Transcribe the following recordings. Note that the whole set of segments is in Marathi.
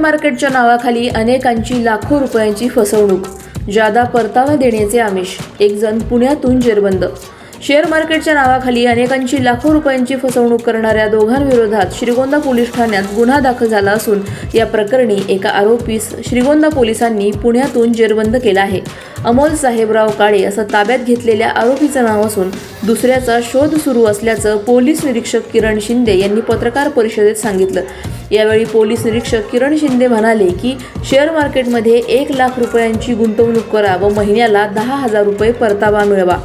मार्केटच्या नावाखाली अनेकांची लाखो रुपयांची फसवणूक जादा परतावा देण्याचे आमिष एक जण पुण्यातून जेरबंद. शेअर मार्केटच्या नावाखाली अनेकांची लाखो रुपयांची फसवणूक करणाऱ्या दोघांविरोधात श्रीगोंदा पोलीस ठाण्यात गुन्हा दाखल झाला असून या प्रकरणी एका आरोपीस श्रीगोंदा पोलिसांनी पुण्यातून जेरबंद केला आहे. अमोल साहेबराव काळे असं ताब्यात घेतलेल्या आरोपीचं नाव असून दुसऱ्याचा शोध सुरू असल्याचं पोलीस निरीक्षक किरण शिंदे यांनी पत्रकार परिषदेत सांगितलं. यावेळी पोलीस निरीक्षक किरण शिंदे म्हणाले की शेअर मार्केटमध्ये एक लाख रुपयांची गुंतवणूक करा व महिन्याला दहा हजार रुपये परतावा मिळवा.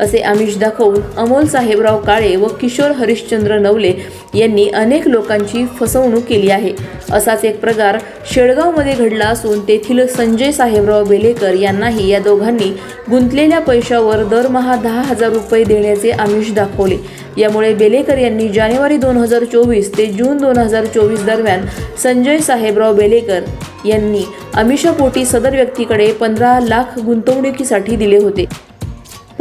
असे आमिष दाखवून अमोल साहेबराव काळे व किशोर हरिश्चंद्र नवले यांनी अनेक लोकांची फसवणूक केली आहे. असाच एक प्रकार शेळगावमध्ये घडला असून तेथील संजय साहेबराव बेलेकर यांनाही या दोघांनी गुंतलेल्या पैशावर दरमहा दहा हजार रुपये देण्याचे आमिष दाखवले. यामुळे बेलेकर यांनी जानेवारी दोन हजार चोवीस ते जून दोन हजार चोवीस दरम्यान संजय साहेबराव बेलेकर यांनी अमिषापोटी सदर व्यक्तीकडे पंधरा लाख गुंतवणुकीसाठी दिले होते.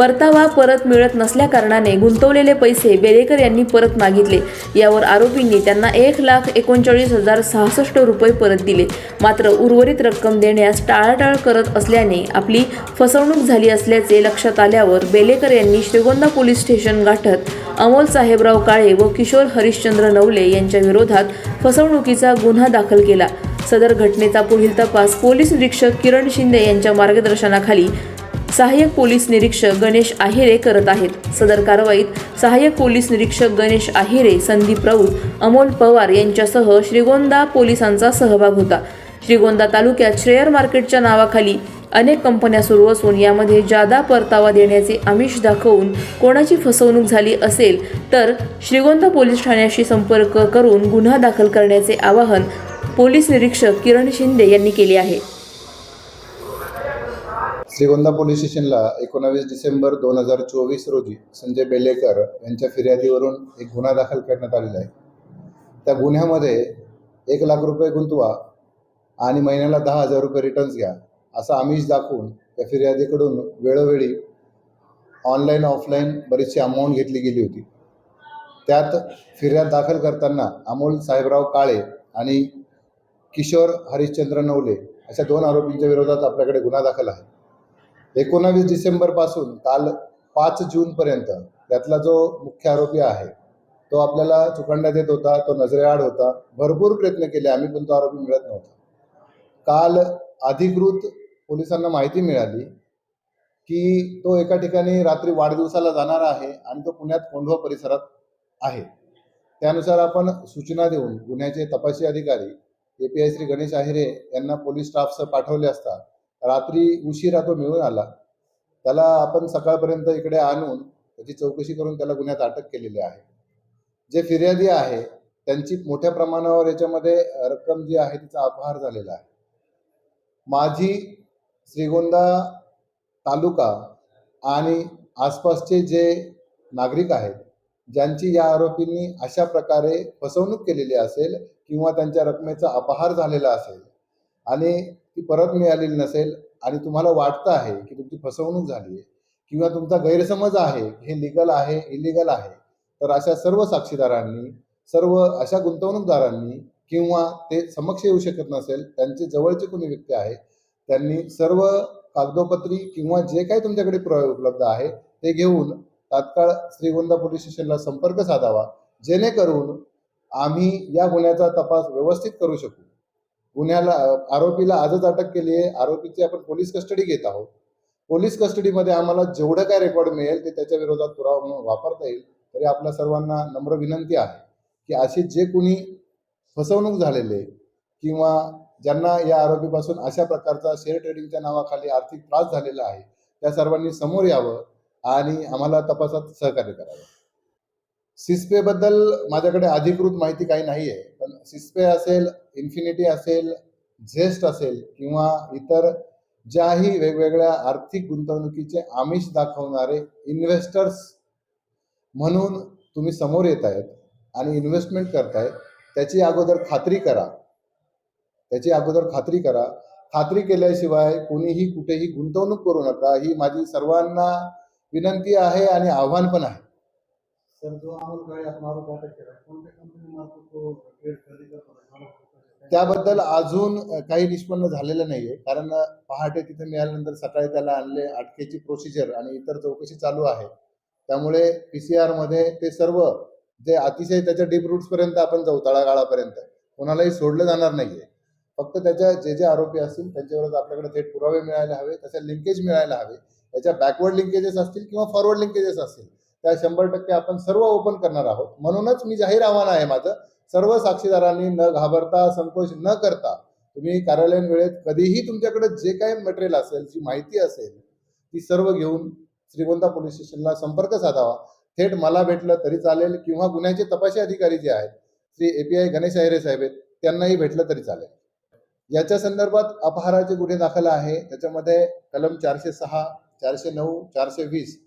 परतावा परत मिळत नसल्याकारणाने गुंतवलेले पैसे बेलेकर यांनी परत मागितले. यावर आरोपींनी त्यांना एक लाख एकोणचाळीस हजार सहासष्ट रुपये परत दिले. मात्र उर्वरित रक्कम देण्यास टाळाटाळ करत असल्याने आपली फसवणूक झाली असल्याचे लक्षात आल्यावर बेलेकर यांनी श्रीगोंदा पोलीस स्टेशन गाठत अमोल साहेबराव काळे व किशोर हरिश्चंद्र नवले यांच्या विरोधात फसवणुकीचा गुन्हा दाखल केला. सदर घटनेचा पुढील तपास पोलीस निरीक्षक किरण शिंदे यांच्या मार्गदर्शनाखाली सहाय्यक पोलीस निरीक्षक गणेश आहिरे करत आहेत. सदर कारवाईत सहाय्यक पोलीस निरीक्षक गणेश आहिरे संदीप राऊत अमोल पवार यांच्यासह श्रीगोंदा पोलिसांचा सहभाग होता. श्रीगोंदा तालुक्यात शेअर मार्केटच्या नावाखाली अनेक कंपन्या सुरू असून यामध्ये जादा परतावा देण्याचे आमिष दाखवून कोणाची फसवणूक झाली असेल तर श्रीगोंदा पोलीस ठाण्याशी संपर्क करून गुन्हा दाखल करण्याचे आवाहन पोलीस निरीक्षक किरण शिंदे यांनी केले आहे. श्रीगोंदा पोलीस स्टेशनला एकोणावीस डिसेंबर दोन हजार चोवीस रोजी संजय बेलेकर यांच्या फिर्यादीवरून एक गुन्हा दाखल करण्यात आलेला आहे. त्या गुन्ह्यामध्ये एक लाख रुपये गुंतवा आणि महिन्याला दहा हजार रुपये रिटर्न्स घ्या असा आमिष दाखवून त्या फिर्यादीकडून वेळोवेळी ऑनलाईन ऑफलाईन बरीचशी अमाऊंट घेतली गेली होती. त्यात फिर्याद दाखल करताना अमोल साहेबराव काळे आणि किशोर हरिश्चंद्र नवले अशा दोन आरोपींच्या विरोधात आपल्याकडे गुन्हा दाखल आहे. एकोणावीस डिसेंबरपासून काल पाच जूनपर्यंत त्यातला जो मुख्य आरोपी आहे तो आपल्याला चुकांड्यात येत होता तो नजरेआड होता. भरपूर प्रयत्न केले आम्ही पण तो आरोपी मिळत नव्हता. काल अधिकृत पोलिसांना माहिती मिळाली की तो एका ठिकाणी रात्री वाढदिवसाला जाणार आहे आणि तो पुण्यात कोंढवा परिसरात आहे. त्यानुसार आपण सूचना देऊन गुन्ह्याचे तपासी अधिकारी A P I Shri Ganesh Ahire यांना पोलीस स्टाफसह पाठवले असता रात्री उशिरा तो मिळून आला. त्याला आपण सकाळपर्यंत इकडे आणून त्याची चौकशी करून त्याला गुन्ह्यात अटक केलेली आहे. जे फिर्यादी आहे त्यांची मोठ्या प्रमाणावर याच्यामध्ये रक्कम जी आहे तिचा अपहार झालेला आहे. माझी श्रीगोंदा तालुका आणि आसपासचे जे नागरिक आहेत ज्यांची या आरोपींनी अशा प्रकारे फसवणूक केलेली असेल किंवा त्यांच्या रकमेचा अपहार झालेला असेल आणि ती परत मिळालेली नसेल आणि तुम्हाला वाटतं आहे की तुमची फसवणूक झाली आहे किंवा तुमचा गैरसमज आहे हे लिगल आहे इलिगल आहे तर अशा सर्व साक्षीदारांनी सर्व अशा गुंतवणूकदारांनी किंवा ते समक्ष येऊ शकत नसेल त्यांचे जवळचे कोणी व्यक्ती आहे त्यांनी सर्व कागदोपत्री किंवा जे काही तुमच्याकडे पुरावे उपलब्ध आहे ते घेऊन तात्काळ श्रीगोंदा पोलीस स्टेशनला संपर्क साधावा जेणेकरून आम्ही या गुन्ह्याचा तपास व्यवस्थित करू शकू. गुन्ह्याला आरोपीला आजच अटक केली आहे. आरोपीची आपण पोलीस कस्टडी घेत आहोत. पोलीस कस्टडीमध्ये आम्हाला जेवढं काय रेकॉर्ड मिळेल ते त्याच्या विरोधात पुरावा म्हणून वापरता येईल. तरी आपल्या सर्वांना नम्र विनंती आहे की असे जे कुणी फसवणूक झालेले किंवा ज्यांना या आरोपीपासून अशा प्रकारचा शेअर ट्रेडिंगच्या नावाखाली आर्थिक त्रास झालेला आहे त्या सर्वांनी समोर यावं आणि आम्हाला तपासात सहकार्य करावं. सिस्पेबद्दल माझ्याकडे अधिकृत माहिती काही नाही आहे पण सिस्पे असेल इन्फिनिटी असेल झेस्ट असेल किंवा इतर ज्याही वेगवेगळ्या आर्थिक गुंतवणुकीचे आमिष दाखवणारे इन्व्हेस्टर्स म्हणून तुम्ही समोर येत आहेत आणि इन्व्हेस्टमेंट करताय त्याची अगोदर खात्री करा. त्याची अगोदर खात्री करा. खात्री केल्याशिवाय कोणीही कुठेही गुंतवणूक करू नका ही माझी सर्वांना विनंती आहे आणि आव्हान पण आहे. तर जो अमोल आपण आरोप अटक केला कोणत्या कंपनी मार्फत तो खरेदी त्याबद्दल अजून काही निष्पन्न झालेलं नाहीये. कारण पहाटे तिथे मिळाल्यानंतर सकाळी त्याला आणले अटकेची प्रोसिजर आणि इतर चौकशी चालू आहे. त्यामुळे पी सी मध्ये ते सर्व जे अतिशय त्याच्या डीप रूट्स पर्यंत आपण जाऊ तळागाळापर्यंत कोणालाही सोडलं जाणार नाहीये. फक्त त्याच्या जे जे आरोपी असतील त्यांच्यावर आपल्याकडे थेट पुरावे मिळायला हवे त्याचे लिंकेज मिळायला हवे त्याच्या बॅकवर्ड लिंकेजेस असतील किंवा फॉरवर्ड लिंकेजेस असतील. त्या शंभर टक्के आपण सर्व ओपन करणार आहोत. म्हणूनच मी जाहीर आव्हान आहे माझं. सर्व साक्षीदारांनी न घाबरता संकोच न करता तुम्ही कार्यालयीन वेळेत कधीही तुमच्याकडे जे काही मटेरियल असेल जी माहिती असेल ती सर्व घेऊन श्रीगोंदा पोलीस स्टेशनला संपर्क साधावा. थेट मला भेटलं तरी चालेल किंवा गुन्ह्याचे तपासी अधिकारी जे आहेत Shri A P I Ganesh Ahire साहेब आहेत त्यांनाही भेटलं तरी चालेल. याच्या संदर्भात अपहाराचे गुन्हे दाखल आहे. त्याच्यामध्ये कलम चारशे सहा चारशे नऊ चारशे वीस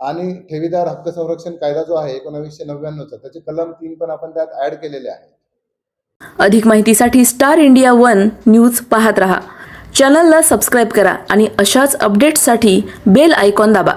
आणि ठेवीदार हक्क संरक्षण कायदा जो आहे एकोणावीसशे नव्याण्णवचा त्याचे कलम तीन पण आपण त्यात ऍड केलेले आहेत. अधिक माहितीसाठी स्टार इंडिया वन न्यूज पाहत रहा. चॅनलला सबस्क्राईब करा आणि अशाच अपडेट्ससाठी बेल आयकॉन दाबा.